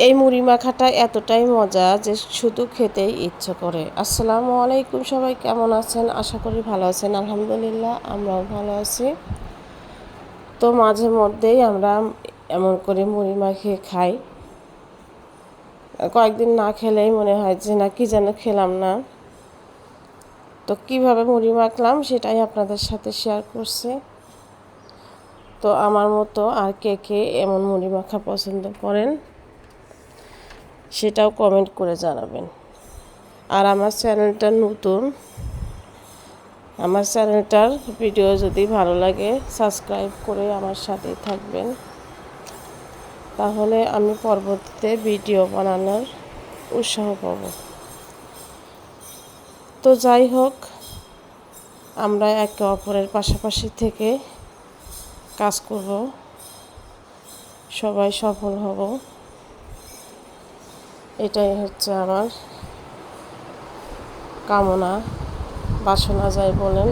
এই মুড়ি মাখাটা এতটাই মজা যে শুধু খেতেই ইচ্ছে করে। আসসালামু আলাইকুম সবাই, কেমন আছেন? আশা করি ভালো আছেন। আলহামদুলিল্লাহ, আমরাও ভালো আছি। তো মাঝে মধ্যেই আমরা এমন করে মুড়ি মাখিয়ে খাই। কয়েকদিন না খেলেই মনে হয় যে না, কি যেন খেলাম না। তো কীভাবে মুড়ি মাখলাম সেটাই আপনাদের সাথে শেয়ার করছি। তো আমার মতো আর কে কে এমন মুড়ি মাখা পছন্দ করেন? সেটাও কমেন্ট করে জানাবেন। আর আমার চ্যানেলটা নতুন, আমার চ্যানেলটার ভিডিও যদি ভালো লাগে সাবস্ক্রাইব করে আমার সাথেই থাকবেন। তাহলে আমি পরবর্তীতে ভিডিও বানানোর উৎসাহ পাব। তো যাই হোক, আমরা একে অপরের পাশাপাশি থেকে কাজ করব। সবাই সফল হব। এটাই হচ্ছে আমার কামনা, বাসনা যায় বলেন।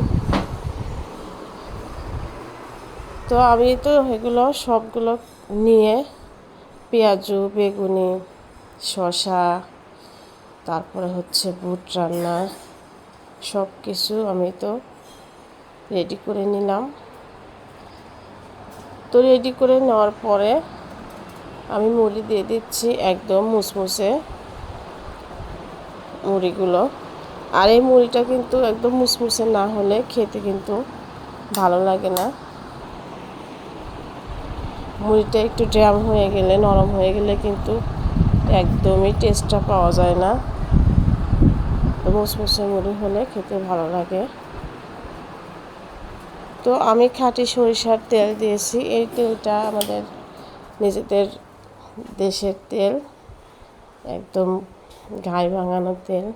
তো আমি তো এগুলো সবগুলো নিয়ে পেঁয়াজু, বেগুনি শশা তারপরে হচ্ছে বুট রান্না সব কিছু আমি তো রেডি করে নিলাম। তো রেডি করে নেওয়ার পরে আমি মুড়ি দিয়ে দিচ্ছি একদম মুসমুসে মুড়িগুলো। আর এই মুড়িটা কিন্তু একদম মুসমুসে না হলে খেতে কিন্তু ভালো লাগে না। মুড়িটা একটু ড্রাম হয়ে গেলে, নরম হয়ে গেলে কিন্তু একদমই টেস্টটা পাওয়া যায় না। মুসমুসে মুড়ি হলে খেতে ভালো লাগে। তো আমি খাঁটি সরিষার তেল দিয়েছি। এই তেলটা আমাদের নিজেদের দেশের তেল, একদম গায়ে ভাঙানো তেল।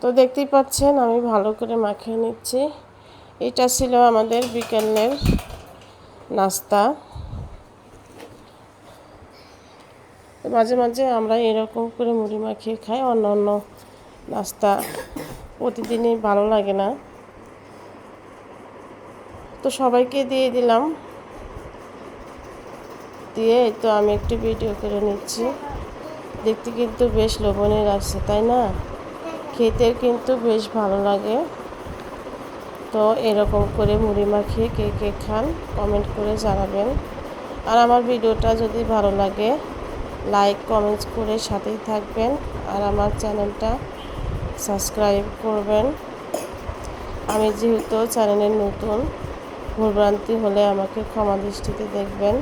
তো দেখতেই পাচ্ছেন, আমি ভালো করে মাখিয়ে নিচ্ছি। এটা ছিল আমাদের বিকেলের নাস্তা। মাঝে মাঝে আমরা এরকম করে মুড়ি মাখিয়ে খাই, অন্য অন্য নাস্তা প্রতিদিনই ভালো লাগে না। তো সবাইকে দিয়ে দিলাম। দিয়ে তো আমি একটু ভিডিও করে নিচ্ছি। দেখতে কিন্তু বেশ লোভনীয় লাগছে, তাই না? খেতে কিন্তু বেশ ভালো লাগে। তো এরকম করে মুড়ি মাখিয়ে কে কে খান কমেন্ট করে জানাবেন। আর আমার ভিডিওটা যদি ভালো লাগে লাইক কমেন্টস করে সাথেই থাকবেন। আর আমার চ্যানেলটা সাবস্ক্রাইব করবেন। আমি যেহেতু চ্যানেলের নতুন, ভুলভ্রান্তি হলে আমাকে ক্ষমা দৃষ্টিতে দেখবেন।